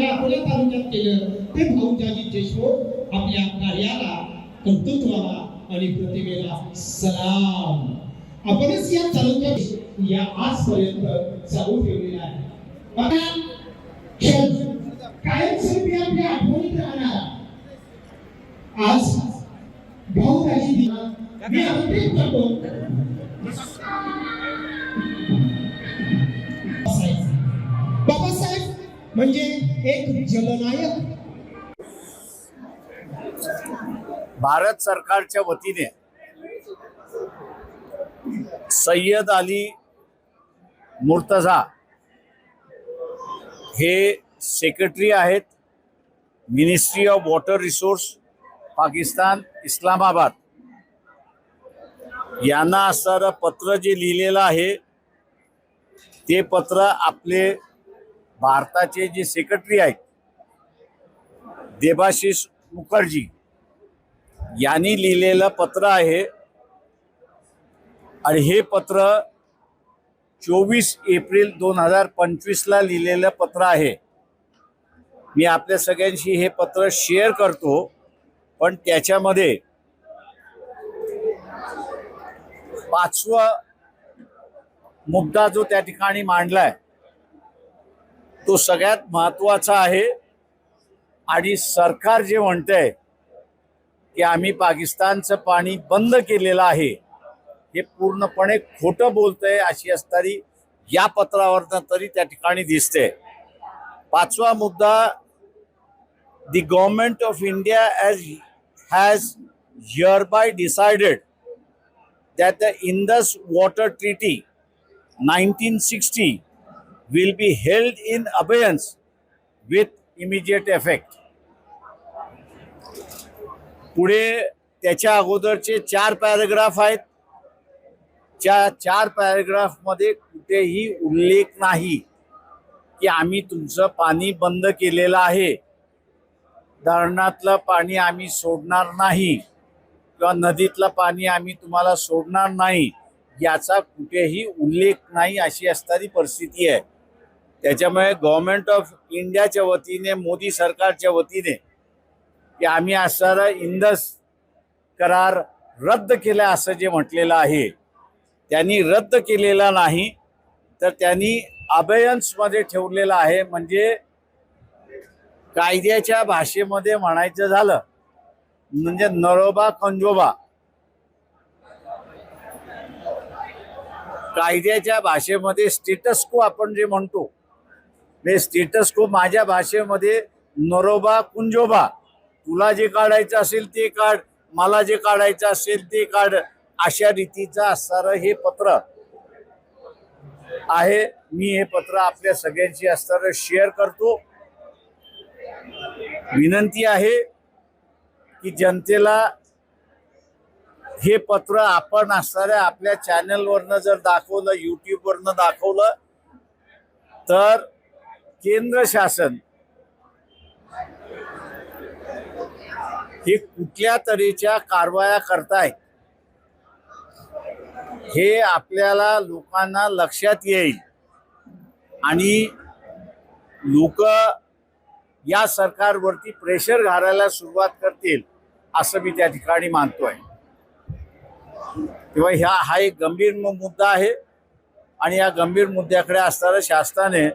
या अकोला तालुक्यात केलं ते भाऊजाजी देशमुख आपल्या कार्याला कर्तृत्वाला आणि प्रतिमेला सलाम. आपणच या तालुक्यात या आजपर्यंत चालू ठेवलेला आहे. कायमस्वरूपी आपल्या आठवणीत राहणारा. आज भाऊजाजी दिना मी आमंत्रित करतो. म्हणजे एक जलनायक. भारत सरकारच्या वतीने सय्यद अली मुर्तझा हे सेक्रेटरी आहेत ministry of water resource Pakistan Islamabad. यांना असणारं पत्र जे लिहिलेलं आहे ते पत्र आपले भारताचे जे सेक्रेटरी आहेत देबाशिष मुखर्जी यांनी लिहिलेलं पत्र आहे. आणि हे पत्र चोवीस एप्रिल दोन हजार पंचवीसला लिहिलेलं पत्र आहे. मी आपल्या सगळ्यांशी हे पत्र शेअर करतो पण त्याच्यामध्ये पाचवा मुद्दा जो त्या ठिकाणी मांडला आहे तो सगळ्यात महत्त्वाचा आहे. आणि सरकार जे म्हणतंय की आम्ही पाकिस्तानचं पाणी बंद केलेलं आहे हे पूर्णपणे खोटं बोलतंय अशी असणारी या पत्रावरनं तरी त्या ठिकाणी दिसते पाचवा मुद्दा the government of India as has here by decided that the Indus Water Treaty 1960 will be held in abeyance with immediate effect. पुढे त्याच्या अगोदरचे चार पॅराग्राफ आहेत. त्या चार पॅरेग्राफमध्ये कुठेही उल्लेख नाही की आम्ही तुमचं पाणी बंद केलेलं आहे. धरणातलं पाणी आम्ही सोडणार नाही किंवा नदीतलं पाणी आम्ही तुम्हाला सोडणार नाही याचा कुठेही उल्लेख नाही अशी असणारी परिस्थिती आहे. त्याच्यामुळे गव्हर्नमेंट ऑफ इंडियाच्या वतीने मोदी सरकारच्या वतीने की आम्ही असणारा इंदस करार रद्द केला असं जे म्हटलेलं आहे त्यांनी रद्द केलेला नाही तर त्यांनी अभयन्समध्ये ठेवलेलं आहे. म्हणजे कायद्याच्या भाषेमध्ये म्हणायचं झालं म्हणजे नरोबा कंजोबा कायद्याच्या भाषेमध्ये स्टेटस को आपण जे म्हणतो मी स्टेटस को माझ्या भाषेमध्ये नरोबा कुंजोबा. तुला जे काढायचं असेल ते काढ मला जे काढायचं असेल ते काढ. अशा रीतीचं असणारं हे पत्र आहे. मी हे पत्र आपल्या सगळ्यांशी असणारं शेअर करतो. विनंती आहे की जनतेला हे पत्र आपण असणाऱ्या आपल्या चॅनलवरनं जर दाखवलं युट्यूबवरनं दाखवलं तर केंद्र शासन हे कुठल्या तऱ्हेच्या कारवाया करतायत हे आपल्याला लोकांना लक्षात येईल. आणि लोक या सरकारवरती प्रेशर घालायला सुरुवात करतील असं मी त्या ठिकाणी मानतोय. तेव्हा ह्या हा एक गंभीर मुद्दा आहे. आणि या गंभीर मुद्द्याकडे असताना शासनाने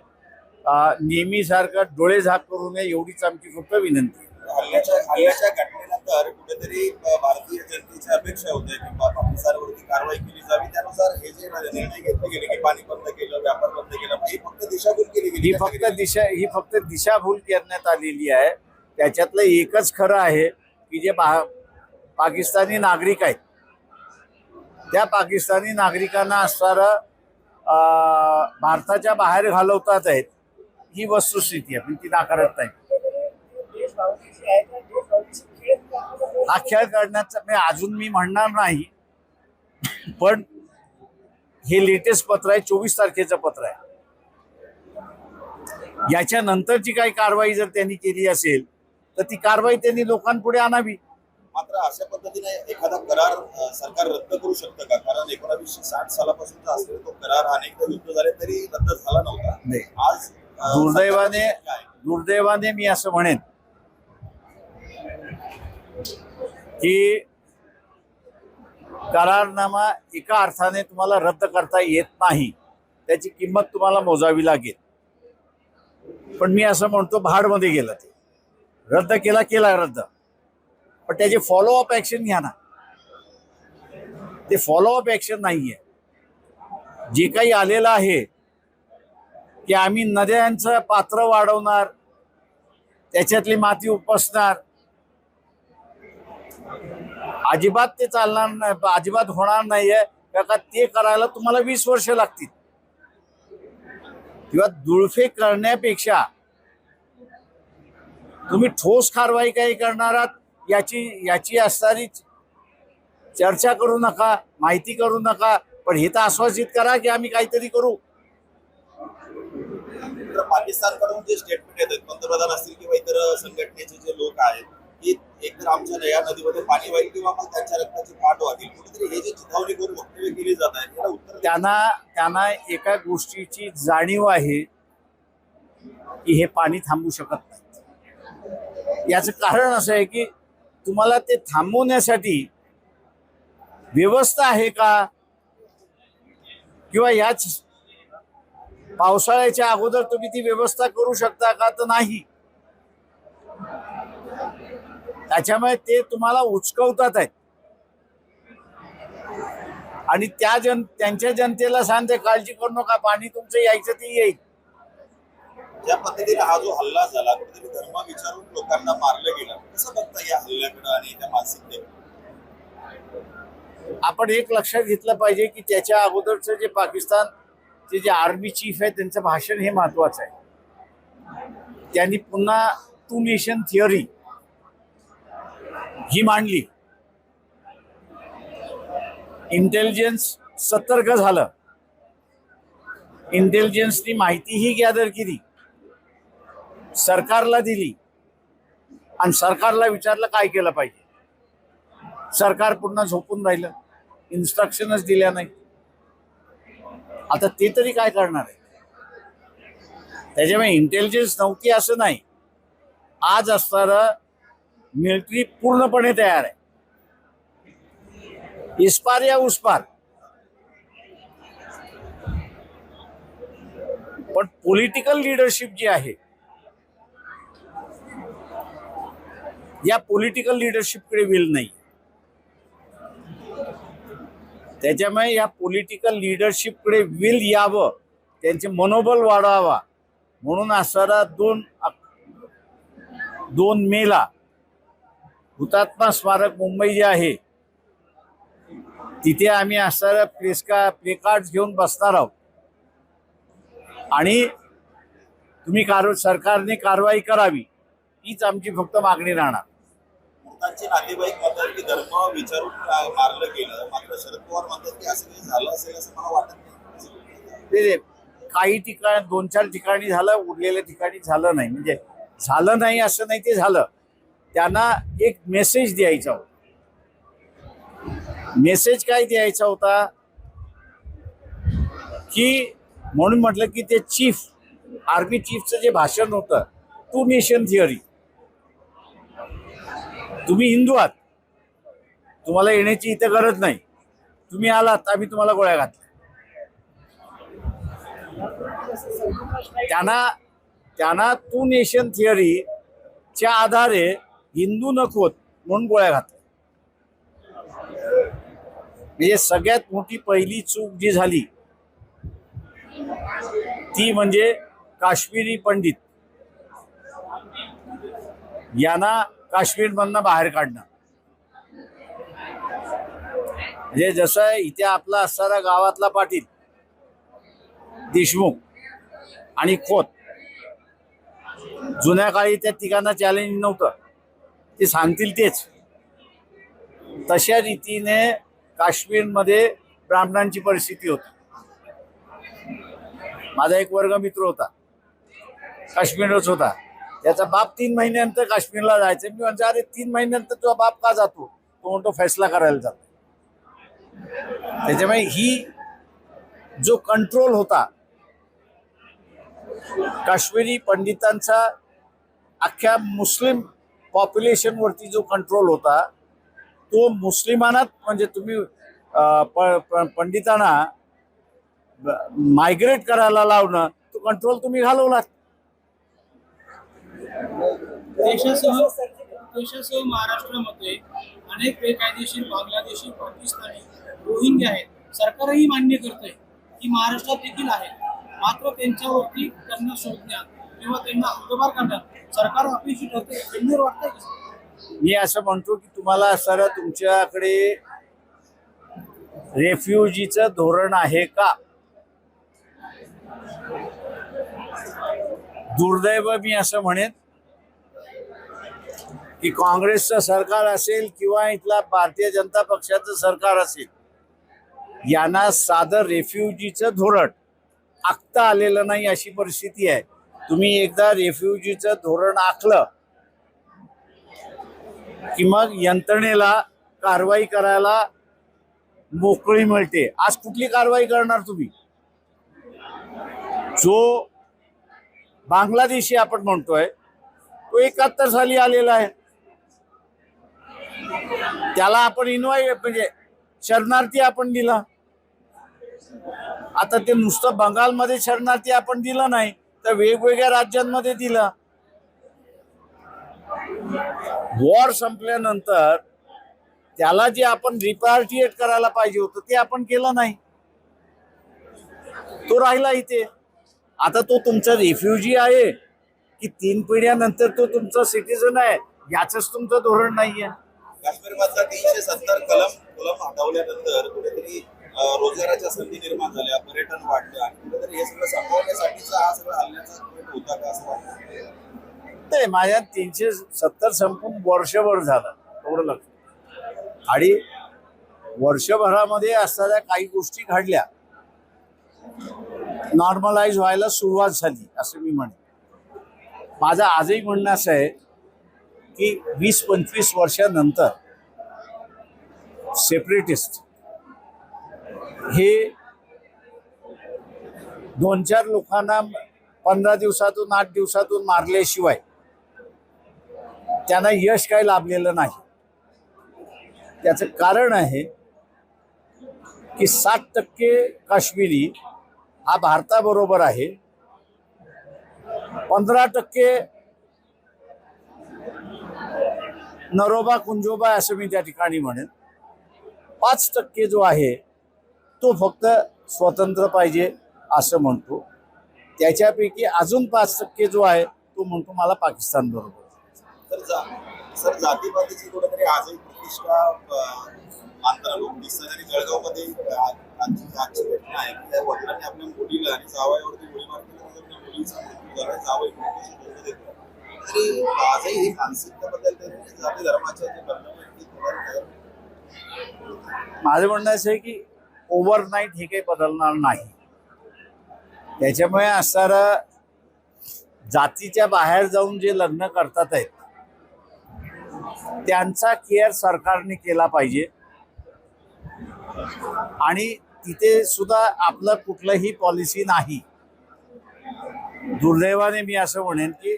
नेहमीसारखं डोळे झाक करू नये एवढीच आमची फक्त विनंती. हल्ल्याच्या हल्ल्याच्या घटनेनंतर कुठेतरी भारतीय जनतेची अपेक्षा होते की पाकिस्तानवरती कारवाई केली जावी. त्यानुसार हे जे निर्णय घेतले गेले की पाणी बंद केलं व्यापार बंद केला ही फक्त दिशाभूल केली गेली. ही फक्त दिशा ही फक्त दिशाभूल करण्यात आलेली आहे. त्याच्यातलं एकच खरं आहे की जे पाकिस्तानी नागरिक आहेत. त्या पाकिस्तानी नागरिकांना असणारं भारताच्या बाहेर घालवतात आहेत. ही वस्तुस्थिती आहे पण ती नाकारत नाही. हा खेळ करण्याचा मी अजून मी म्हणणार नाही पण हे लेटेस्ट पत्र आहे चोवीस तारखेचं पत्र आहे. याच्या नंतरची काही कारवाई जर त्यांनी केली असेल तर ती कारवाई त्यांनी लोकांपुढे आणावी. मात्र अशा पद्धतीने एखादा करार सरकार रद्द करू शकतं का? कारण एकोणावीसशे साठ सालापासूनचा असलेला तो करार अनेकदा युद्ध झाले तरी रद्द झाला नव्हता. आज दुर्दैवाने दुर्दैवाने मी असं म्हणेन की करारनामा एका अर्थाने तुम्हाला रद्द करता येत नाही. त्याची किंमत तुम्हाला मोजावी लागेल. पण मी असं म्हणतो भाडमध्ये गेलं ते. रद्द केला केला रद्द. पण त्याचे फॉलोअप ॲक्शन घ्या ना. ते फॉलोअप नाही आहे जे काही आलेलं आहे की आम्ही नद्यांचं पात्र वाढवणार त्याच्यातली माती उपसणार. अजिबात ते चालणार नाही अजिबात होणार नाहीये. का ते करायला तुम्हाला वीस वर्ष लागतील. किंवा दुळफे करण्यापेक्षा तुम्ही ठोस कारवाई काही करणार आहात याची याची असणारी चर्चा करू नका माहिती करू नका पण हे तर आश्वासित करा की आम्ही काहीतरी करू. मात्र पाकिस्तानकडून जे स्टेटमेंट येतात पंतप्रधान असतील किंवा इतर संघटनेचे जे लोक आहेत की एकतर आमच्या या नदीमध्ये पाणी वाईल किंवा मग त्यांच्या रक्ताची पाठ वाढेल कुठेतरी हे जे चिथावणी करून वक्तव्य केली जात आहेत त्याला उत्तर त्यांना त्यांना एका गोष्टीची जाणीव आहे की हे पाणी थांबू शकत नाही. याचं कारण असं आहे की तुम्हाला ते थांबवण्यासाठी व्यवस्था आहे का? किंवा याच पावसाळ्याच्या अगोदर तुम्ही ती व्यवस्था करू शकता का तर नाही. त्याच्यामुळे ते तुम्हाला उचकवतात आहेत. आणि त्या जन त्यांच्या जनतेला सांगते काळजी करू नका पाणी तुमचं यायचं ते येईल. ज्या पद्धतीने हा जो हल्ला झाला कुठेतरी धर्म विचारून लोकांना मारलं गेलं कसं बघता या हल्ल्याकडे आणि त्या मानसिकतेकडे? आपण एक लक्षात घेतलं पाहिजे की त्याच्या अगोदरचं जे ते जे आर्मी चीफ आहे त्यांचं भाषण हे महत्वाचं आहे. त्यांनी पुन्हा टू नेशन थिअरी ही मांडली. इंटेलिजन्स सतर्क झालं. इंटेलिजन्सनी माहितीही गॅदर केली. सरकारला दिली. आणि सरकारला विचारलं काय केलं पाहिजे. सरकार पुन्हा झोपून राहिलं. इन्स्ट्रक्शनच दिल्या नाही आता ते तरी काय करणार आहे? त्याच्यामुळे इंटेलिजन्स नव्हती असं नाही. आज असणारं मिलिटरी पूर्णपणे तयार आहे. इस्पार या उसपार. पण पॉलिटिकल लिडरशिप जी आहे या पॉलिटिकल लिडरशिपकडे विल नाही. त्याच्यामुळे या पॉलिटिकल लिडरशिपकडे विल यावं त्यांचे मनोबल वाढवावा म्हणून असणारा दोन दोन मेला हुतात्मा स्मारक मुंबई जे आहे तिथे आम्ही असणारा प्लेसका प्लेकार्ड घेऊन बसणार आहोत. आणि तुम्ही कार सरकारने कारवाई करावी हीच आमची फक्त मागणी राहणार. मृतांचे नातेवाईक म्हणतात की धर्म विचारून मारलं गेलं मात्र शरद पवार म्हणतात की असं काही झालं असेल असं मला वाटत नाही. काही ठिकाण दोन चार ठिकाणी झालं उरलेल्या ठिकाणी झालं नाही. म्हणजे झालं नाही असं नाही ते झालं. त्यांना एक मेसेज द्यायचा होता. मेसेज काय द्यायचा होता? की म्हणून म्हटलं की ते चीफ आर्मी चीफचं जे भाषण होतं टू नेशन थिअरी तुम्ही हिंदू आहात. तुम्हाला येण्याची इथं गरज नाही. तुम्ही आलात आम्ही तुम्हाला गोळ्या घातल्या. त्यांना त्यांना टू नेशन थिअरीच्या आधारे हिंदू नकोत म्हणून गोळ्या घातल्या. म्हणजे सगळ्यात मोठी पहिली चूक जी झाली ती म्हणजे काश्मीरी पंडित. यांना काश्मीरमधनं बाहेर काढणं. म्हणजे जसं इथे आपला असणारा गावातला पाटील देशमुख आणि खोत जुन्या काळी त्या तिघांना चॅलेंज नव्हतं. ते सांगतील तेच. तशा रीतीने काश्मीरमध्ये ब्राह्मणांची परिस्थिती होती. माझा एक वर्ग मित्र होता. काश्मीरच होता. त्याचा बाप तीन महिन्यानंतर काश्मीरला जायचं. मी म्हणजे अरे तीन महिन्यानंतर तुझा बाप का जातो? तो म्हणतो फैसला करायला जातो. त्याच्यामुळे ही जो कंट्रोल होता काश्मीरी पंडितांचा अख्ख्या मुस्लिम पॉप्युलेशनवरती जो कंट्रोल होता तो मुस्लिमांनाच म्हणजे तुम्ही पंडितांना मायग्रेट करायला लावणं तो कंट्रोल तुम्ही घालवलात देशासह देशासह महाराष्ट्रामध्ये अनेक बेकायदेशीर बांगलादेशी पाकिस्तानी रोहिंग्या आहेत. सरकारही मान्य करते की महाराष्ट्रात देखील आहे मात्र त्यांच्यावरती त्यांना शोधण्यात किंवा त्यांना हद्दबार करण्यात सरकार अपेक्षित होते. गंभीर वाटतंय मी असं म्हणतो की तुम्हाला सर तुमच्याकडे रेफ्युजीचं धोरण आहे का? दुर्दैव मी असं म्हणेन. की काँग्रेसचं सरकार असेल किंवा इथला भारतीय जनता पक्षाचं सरकार असेल यांना साधं रेफ्युजीचं धोरण. आखता आलेलं नाही अशी परिस्थिती आहे. तुम्ही एकदा रेफ्युजीचं धोरण आखलं की मग यंत्रणेला कारवाई करायला मोकळी मिळते. आज कुठली कारवाई करणार तुम्ही? जो बांगलादेशी आपण म्हणतोय तो एकाहत्तर साली आलेला आहे. त्याला आपण इन्व्हाइट म्हणजे शरणार्थी आपण दिला. आता ते नुसतं बंगालमध्ये शरणार्थी आपण दिलं नाही तर वेगवेगळ्या राज्यांमध्ये दिलं. वॉर संपल्यानंतर त्याला जे आपण रिपार्टिएट करायला पाहिजे होतं ते आपण केलं नाही. तो राहिला इथे. आता तो तुमचा रेफ्युजी आहे की तीन पिढ्यानंतर तो तुमचा सिटीजन आहे याच तुमचं धोरण नाहीये. काश्मीर मधला तीनशे सत्तर कलम कलम हटवल्यानंतर कुठेतरी रोजगाराच्या संधी निर्माण झाल्या पर्यटन वाढलं आणि कुठेतरी हे सगळं संपवण्यासाठीचा हा सगळा हल्ल्याचा होता का असं वाटतं? नाही माझ्या तीनशे सत्तर संपून वर्षभर झालं एवढं लक्ष. आणि वर्षभरामध्ये असणाऱ्या काही गोष्टी घडल्या. नॉर्मलाइज व्हायला सुरुवात झाली असं मी म्हणेन. माझं आजही म्हणणं असं आहे की वीस पंचवीस वर्षानंतर सेपरेटिस्ट हे दोन चार लोकांना पंधरा दिवसातून आठ दिवसातून मारल्याशिवाय त्यांना यश काही लाभलेलं नाही. त्याचं कारण आहे की सात टक्के काश्मीरी हा भारताबरोबर आहे. पंधरा टक्के नरोबा कुंजोबा असं मी त्या ठिकाणी म्हणेन. पाच टक्के जो आहे तो फक्त स्वतंत्र पाहिजे असं म्हणतो. त्याच्यापैकी अजून पाच टक्के जो आहे तो म्हणतो मला पाकिस्तान बरोबर. सर जातीपातीची कुठेतरी आजही प्रतिष्ठा लोक हो, दिसतात आणि जळगावमध्ये आजची घटना आहे. की त्या वडिलांनी आपल्या मुलीला आणि जावयावरती गोळीबार मुलीचा मृत्यू झाला जावई आणि आजही ही मानसिकता बदलते म्हणजे जाती धर्माच्या जे माझं म्हणणं असं आहे की ओव्हरनाईट हे काही बदलणार नाही. त्याच्यामुळे असणारं जातीच्या बाहेर जाऊन जे लग्न करतात आहेत त्यांचा केअर सरकारने केला पाहिजे. आणि तिथे सुद्धा आपलं कुठलंही पॉलिसी नाही. दुर्दैवाने मी असं म्हणेन की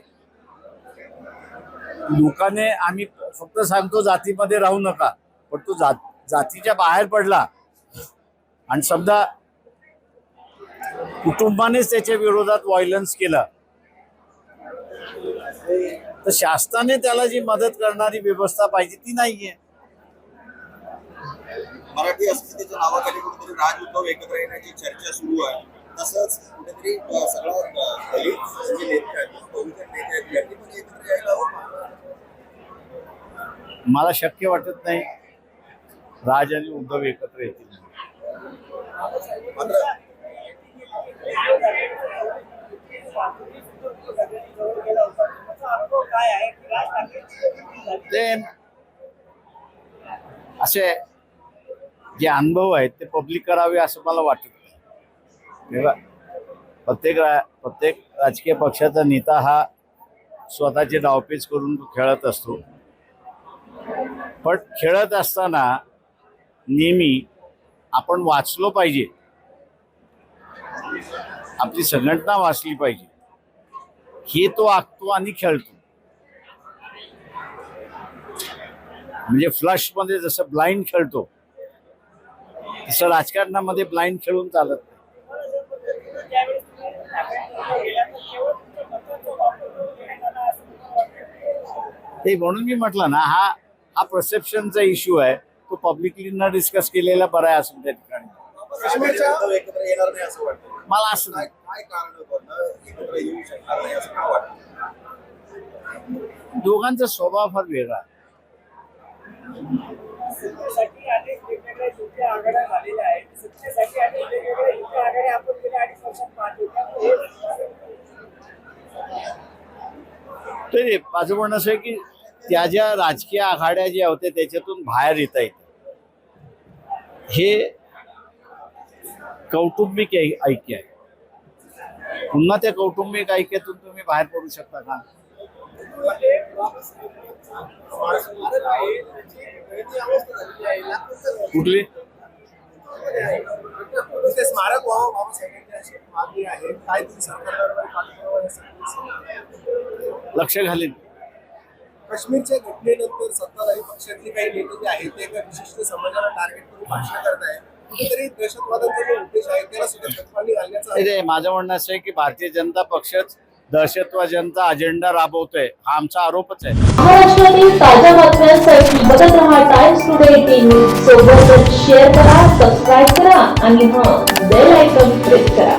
लोकांनी आम्ही फक्त सांगतो जातीमध्ये राहू नका पण तो जात जातीच्या बाहेर पडला. आणि समजा कुटुंबानेच त्याच्या विरोधात व्हायलन्स केलं. तर शासनाने त्याला जी मदत करणारी व्यवस्था पाहिजे ती नाहीये. मराठी अस्मितेच्या नावाखाली कुठेतरी राज उद्धव एकत्र येण्याची चर्चा सुरू आहे. तसंच कुठेतरी सगळं दलित म्हणजे नेते आहेत नेते आहेत यांनी पण एकत्र यायला हवं. मला शक्य वाटत नाही. राज आणि उद्धव एकत्र येतील. ते असे जे अनुभव आहेत ते पब्लिक करावे असं मला वाटत नाही. प्रत्येक रा प्रत्येक राजकीय पक्षाचा नेता हा स्वतःचे डावपेच करून खेळत असतो. पण खेळत असताना नेहमी आपण वाचलो पाहिजे. आपली संघटना वाचली पाहिजे. हे तो आखतो आणि खेळतो. म्हणजे फ्लशमध्ये जसं ब्लाइंड खेळतो तसं राजकारणामध्ये ब्लाइंड खेळून चालत नाही. ते म्हणून मी म्हटलं ना हा हा परसेप्शनचा इश्यू आहे. तो पब्लिकली न डिस्कस केलेला बरा आहे असं त्या ठिकाणी. काश्मीरच्या? उद्धव एकत्र येणार नाही असं वाटतं. मला असं नाही. दोघांचा स्वभाव फार वेगळा तरी माझं म्हणणं असं आहे की त्या ज्या राजकीय आघाड्या ज्या होत्या त्याच्यातून बाहेर येता येते. हे कौटुंबिक ऐक्य आहे. पुन्हा त्या कौटुंबिक ऐक्यातून तुम्ही बाहेर पडू शकता का? कुठली? स्मारक व्हावं लक्ष घालेल काश्मीरच्या घटनेनंतर सत्ताधारी पक्षातले काही नेते जे आहेत ते एका विशिष्ट समाजाला टार्गेट करून भाषण करत आहे कुठेतरी दहशतवादाचा जो उद्देश आहे त्याला सुद्धा खतपाणी घालण्याचा नाही, नाही, माझं म्हणणं असं आहे की भारतीय जनता पक्षच दहशतवाद्यांचा अजेंडा राबवतोय. हा आमचा आरोपच आहे. महाराष्ट्रातील ताज्या बातम्यांसाठी बघत रहा टाइम्स टुडे टीव्ही सोबतच शेअर करा सबस्क्राईब करा आणि हां बेल आयकॉन प्रेस करा.